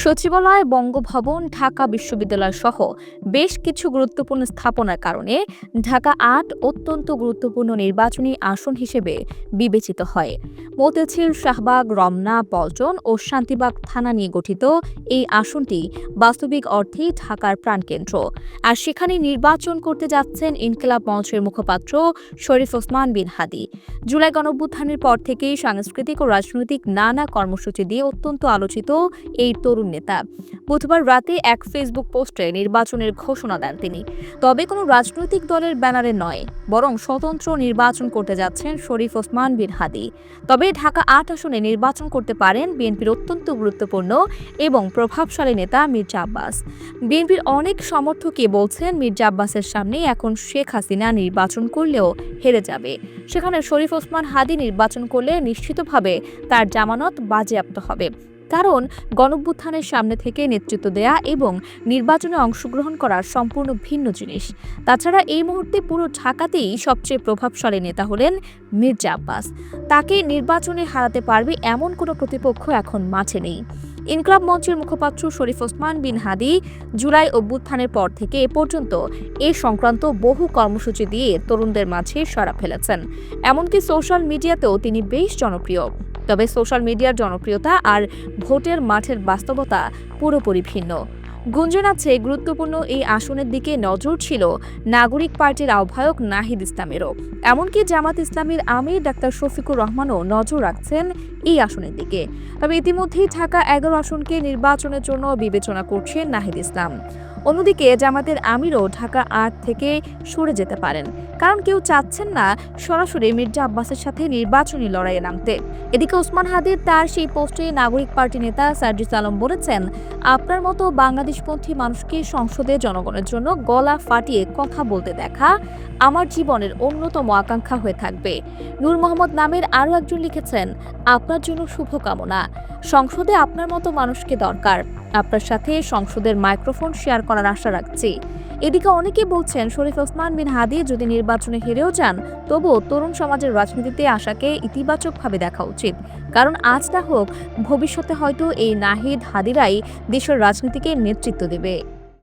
সচিবালয়, বঙ্গভবন, ঢাকা বিশ্ববিদ্যালয় সহ বেশ কিছু গুরুত্বপূর্ণ স্থাপনার কারণে ঢাকা আট অত্যন্ত গুরুত্বপূর্ণ নির্বাচনী আসন হিসেবে বিবেচিত হয়। মতিঝিল, শাহবাগ, রমনা, পল্টন ও শান্তিবাগ থানা নিয়ে গঠিত এই আসনটি বাস্তবিক অর্থেই ঢাকার প্রাণকেন্দ্র। আর সেখানে নির্বাচন করতে যাচ্ছেন ইনকিলাব মঞ্চের মুখপাত্র শরীফ ওসমান বিন হাদি। জুলাই গণঅভ্যুত্থানের পর থেকেই সাংস্কৃতিক ও রাজনৈতিক নানা কর্মসূচি দিয়ে অত্যন্ত আলোচিত এই তরুণ নেতা। বুধবার রাতে এক ফেসবুক পোস্টে নির্বাচনের ঘোষণা দেন তিনি। তবে কোনো রাজনৈতিক দলের ব্যানারে নয়, বরং স্বতন্ত্র নির্বাচন করতে যাচ্ছেন শরীফ ওসমান বিন হাদি। তবে ঢাকা আট আসনে নির্বাচন করতে পারেন বিএনপির অত্যন্ত গুরুত্বপূর্ণ এবং প্রভাবশালী নেতা মির্জা আব্বাস। বিএনপির অনেক সমর্থকই বলছেন মির্জা আব্বাসের সামনে এখন শেখ হাসিনা নির্বাচন করলেও হেরে যাবে। সেখানে শরীফ ওসমান হাদি নির্বাচন করলে নিশ্চিতভাবে তার জামানত বাজেয়াপ্ত হবে। কারণ গণভ্যুত্থানের সামনে থেকে নেতৃত্ব দেয়া এবং নির্বাচনে অংশগ্রহণ করা সম্পূর্ণ ভিন্ন জিনিস। তাছাড়া এই মুহূর্তে পুরো ঢাকাতেই সবচেয়ে প্রভাবশালী নেতা হলেন মির্জা আব্বাস। তাকে নির্বাচনে হারাতে পারবে এমন কোনো প্রতিপক্ষ এখন মাঠে নেই। ইনকলাব মঞ্চের মুখপাত্র শরীফ ওসমান বিন হাদি জুলাই অভ্যুত্থানের পর থেকে এ পর্যন্ত এ সংক্রান্ত বহু কর্মসূচি দিয়ে তরুণদের মাঝে সাড়া ফেলেছেন। এমনকি সোশ্যাল মিডিয়াতেও তিনি বেশ জনপ্রিয়। তবে সোশ্যাল মিডিয়ার জনপ্রিয়তা আর ভোটের মাঠের বাস্তবতা পুরোপুরি ভিন্ন। গুঞ্জন আছে গুরুত্বপূর্ণ এই আসনের দিকে নজর ছিল নাগরিক পার্টির আহ্বায়ক নাহিদ ইসলামেরও। এমনকি জামাত ইসলামীর আমির ডাক্তার শফিকুর রহমানও নজর রাখছেন এই আসনের দিকে। তবে ইতিমধ্যেই ঢাকা এগারো আসনকে নির্বাচনের জন্য বিবেচনা করছেন নাহিদ ইসলাম। অন্যদিকে জামাতের আমিরও ঢাকা আট থেকে সরে যেতে পারেন। কারণ কেউ চাচ্ছেন না সরাসরি মির্জা আব্বাসের সাথে নির্বাচনী লড়াইয়ে নামতে। এদিকে ওসমান হাদির তার সেই পোস্টে নাগরিক পার্টি নেতা সার্জিস আলম বলেছেন, আপনার মতো বাংলাদেশপন্থী মানুষকে সংসদে জনগণের জন্য গলা ফাটিয়ে কথা বলতে দেখা আমার জীবনের অন্যতম আকাঙ্ক্ষা হয়ে থাকবে। নূর মোহাম্মদ নামের আরও একজন লিখেছেন, আপনার জন্য শুভকামনা। সংসদে আপনার মতো মানুষকে দরকার। আপনার সাথে সংসদের মাইক্রোফোন শেয়ার করার আশা রাখছি। এদিকে অনেকে বলছেন, শরীফ ওসমান বিন হাদি যদি নির্বাচনে হেরেও যান, তবুও তরুণ সমাজের রাজনীতিতে আশাকে ইতিবাচকভাবে দেখা উচিত। কারণ আজ না হোক, ভবিষ্যতে হয়তো এই নাহিদ হাদিরাই দেশের রাজনীতিকে নেতৃত্ব দেবে।